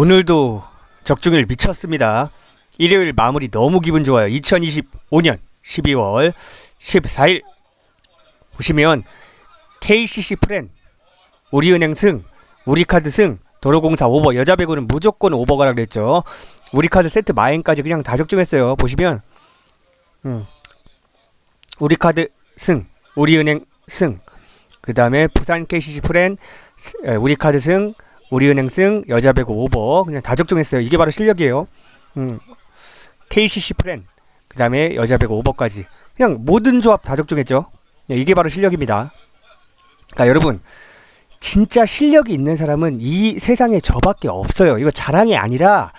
오늘도 적중일 미쳤습니다. 일요일 마무리 너무 기분 좋아요. 2025년 12월 14일 보시면 KCC 프렌, 우리은행 승, 우리카드 승, 도로공사 오버, 여자 배구는 무조건 오버가라 그랬죠. 우리카드 세트 마행까지 그냥 다 적중했어요. 보시면 음. 우리카드 승, 우리은행 승, 그 다음에 부산 KCC 프렌, 우리카드 승, 우리은행 승, 여자 배구 오버 그냥 다 적중했어요. 이게 바로 실력이에요. 음. KCC 프렌, 그 다음에 여자 배구 오버까지 그냥 모든 조합 다 적중했죠. 네, 이게 바로 실력입니다. 그러니까 여러분 진짜 실력이 있는 사람은 이 세상에 저밖에 없어요. 이거 자랑이 아니라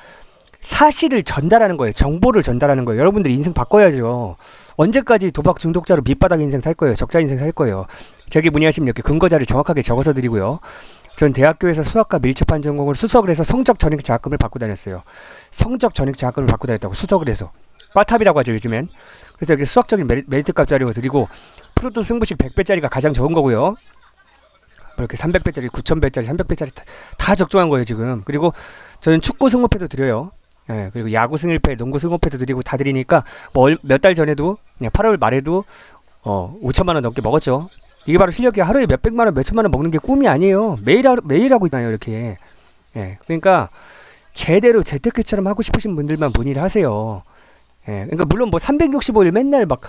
사실을 전달하는 거예요. 정보를 전달하는 거예요. 여러분들 인생 바꿔야죠. 언제까지 도박 중독자로 밑바닥 인생 살 거예요. 적자 인생 살 거예요. 저기 문의하시면 이렇게 근거자를 정확하게 적어서 드리고요. 전 대학교에서 수학과 밀접한 전공을 수석을 해서 성적 전액 장학금을 받고 다녔어요. 성적 전액 장학금을 받고 다녔다고 수석을 해서 과탑이라고 하죠 요즘엔. 그래서 이렇게 수학적인 메리, 메리트 값짜리고 드리고 프로토 승부식 100배짜리가 가장 적은 거고요. 뭐 이렇게 300배짜리, 9000배짜리, 300배짜리 다, 다 적중한 거예요 지금. 그리고 저는 축구 승무패도 드려요. 예, 그리고 야구 승일패, 농구 승무패도 드리고 다 드리니까 뭐 몇달 전에도 그냥 8월 말에도 어 5천만 원 넘게 먹었죠. 이게 바로 실력이야. 하루에 몇 백만 원, 몇 천만 원 먹는 게 꿈이 아니에요. 매일 하루, 매일 하고 있잖아요, 이렇게. 예, 그러니까 제대로 재테크처럼 하고 싶으신 분들만 문의를 하세요. 예, 그러니까 물론 뭐 365일 맨날 막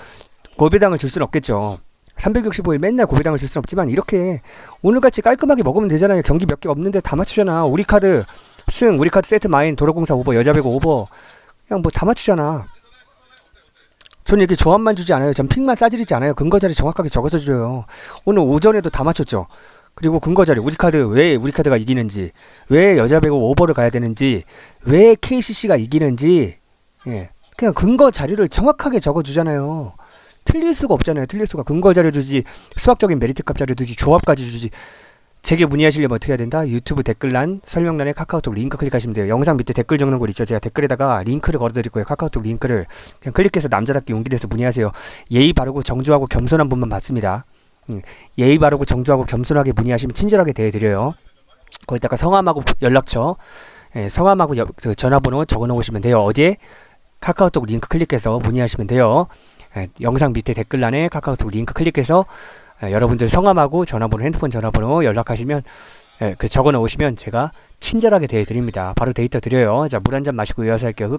고배당을 줄 수는 없겠죠. 365일 맨날 고배당을 줄 수는 없지만 이렇게 오늘같이 깔끔하게 먹으면 되잖아요. 경기 몇 개 없는데 다 맞추잖아. 우리 카드 승, 우리 카드 세트 마인, 도로공사 오버, 여자 배구 오버. 그냥 뭐 다 맞추잖아. 저는 이렇게 조합만 주지 않아요. 전 픽만 싸지르지 않아요. 근거 자리 정확하게 적어서 줘요. 오늘 오전에도 다 맞췄죠. 그리고 근거 자리 우리 카드 왜 우리 카드가 이기는지, 왜 여자 배구 오버를 가야 되는지, 왜 KCC가 이기는지, 예, 그냥 근거 자료를 정확하게 적어 주잖아요. 틀릴 수가 없잖아요. 틀릴 수가 근거 자료 주지, 수학적인 메리트 값 자료 주지, 조합까지 주지. 제게 문의하시려면 어떻게 해야 된다? 유튜브 댓글란 설명란에 카카오톡 링크 클릭하시면 돼요. 영상 밑에 댓글 적는 곳 있죠. 제가 댓글에다가 링크를 걸어드릴 거예요. 카카오톡 링크를 그냥 클릭해서 남자답게 용기 내서 문의하세요. 예의 바르고 정중하고 겸손한 분만 받습니다. 음, 예의 바르고 정중하고 겸손하게 문의하시면 친절하게 대해드려요. 거기다가 성함하고 연락처, 예, 성함하고 여- 그 전화번호 적어놓으시면 돼요. 어디에? 카카오톡 링크 클릭해서 문의하시면 돼요. 예, 영상 밑에 댓글란에 카카오톡 링크 클릭해서 예, 여러분들 성함하고 전화번호, 핸드폰 전화번호 연락하시면 예, 그 적어 놓으시면 제가 친절하게 대해 드립니다. 바로 데이터 드려요. 자, 물 한 잔 마시고 이어서 할게요. 흡.